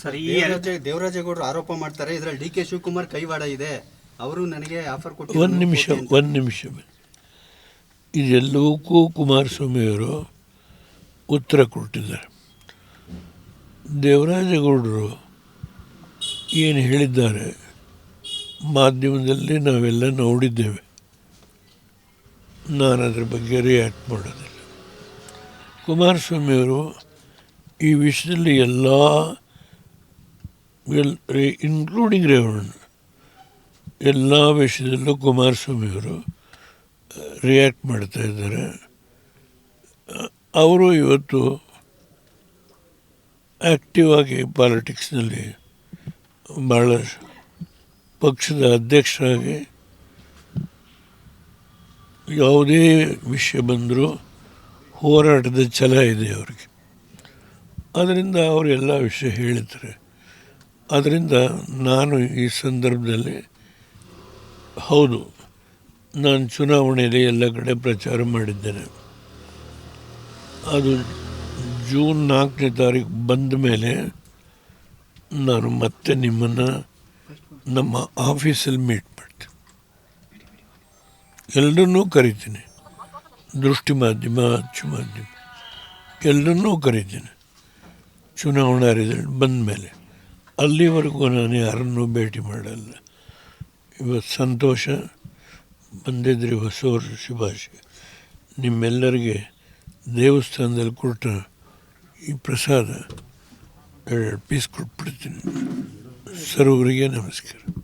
Sir ದೇವರಾಜೇಗೌಡರು ಆರೋಪ ಮಾಡ್ತಾರೆ. ಇದರಲ್ಲಿ ಡಿ ಕೆ ಶಿವಕುಮಾರ್ ಕೈವಾಡ ಇದೆ. ಅವರು ನನಗೆ ಆಫರ್ ಕೊಟ್ಟು ಒಂದು ನಿಮಿಷ ಒಂದು ನಿಮಿಷ ಇದೆಲ್ಲವಕ್ಕೂ ಕುಮಾರಸ್ವಾಮಿಯವರು ಉತ್ತರ ಕೊಟ್ಟಿದ್ದಾರೆ. ದೇವರಾಜೇಗೌಡರು ಏನು ಹೇಳಿದ್ದಾರೆ? ಮಾಧ್ಯಮದಲ್ಲಿ ನಾವೆಲ್ಲ ನೋಡಿದ್ದೇವೆ. ನಾನು ಅದರ ಬಗ್ಗೆ ರಿಯಾಕ್ಟ್ ಮಾಡೋದಿಲ್ಲ. ಕುಮಾರಸ್ವಾಮಿಯವರು ಈ ವಿಷಯದಲ್ಲಿ ಎಲ್ಲ ಎಲ್ ಇನ್ಕ್ಲೂಡಿಂಗ್ ರೇವಣ್ಣ ಎಲ್ಲ ವಿಷಯದಲ್ಲೂ ಕುಮಾರಸ್ವಾಮಿಯವರು ರಿಯಾಕ್ಟ್ ಮಾಡ್ತಾ ಇದ್ದಾರೆ. ಅವರು ಇವತ್ತು ಆ್ಯಕ್ಟಿವ್ ಆಗಿ ಪಾಲಿಟಿಕ್ಸ್ನಲ್ಲಿ ಭಾಳ ಪಕ್ಷದ ಅಧ್ಯಕ್ಷರಾಗಿ ಯಾವುದೇ ವಿಷಯ ಬಂದರೂ ಹೋರಾಟದ ಛಲ ಇದೆ ಅವರಿಗೆ. ಅದರಿಂದ ಅವರು ಎಲ್ಲ ವಿಷಯ ಹೇಳಿದ್ದಾರೆ. ಅದರಿಂದ ನಾನು ಈ ಸಂದರ್ಭದಲ್ಲಿ, ಹೌದು, ನಾನು ಚುನಾವಣೆಯಲ್ಲಿ ಎಲ್ಲ ಕಡೆ ಪ್ರಚಾರ ಮಾಡಿದ್ದೇನೆ. ಅದು ಜೂನ್ ನಾಲ್ಕನೇ ತಾರೀಕು ಬಂದ ಮೇಲೆ ನಾನು ಮತ್ತೆ ನಿಮ್ಮನ್ನು ನಮ್ಮ ಆಫೀಸಲ್ಲಿ ಮೀಟ್ ಮಾಡ್ತೀನಿ. ಎಲ್ಲರನ್ನೂ ಕರಿತೀನಿ. ದೃಷ್ಟಿ ಮಾಧ್ಯಮ ಅಚ್ಚು ಮಾಧ್ಯಮ, ಎಲ್ಲರನ್ನೂ ಕರಿತೀನಿ. ಚುನಾವಣಾ ರಿಸಲ್ಟ್ ಬಂದ ಮೇಲೆ. ಅಲ್ಲಿವರೆಗೂ ನಾನು ಯಾರನ್ನೂ ಭೇಟಿ ಮಾಡಲ್ಲ. ಇವತ್ತು ಸಂತೋಷ, ಬಂದಿದ್ರಿ ಹೊಸ ವರ್ಷ ನಿಮ್ಮೆಲ್ಲರಿಗೆ ದೇವಸ್ಥಾನದಲ್ಲಿ ಕೊಟ್ಟ ಈ ಪ್ರಸಾದ ಎರಡು ಪೀಸ್ ಕೊಟ್ಬಿಡ್ತೀನಿ. ಸರ್ವರಿಗೆ ನಮಸ್ಕಾರ.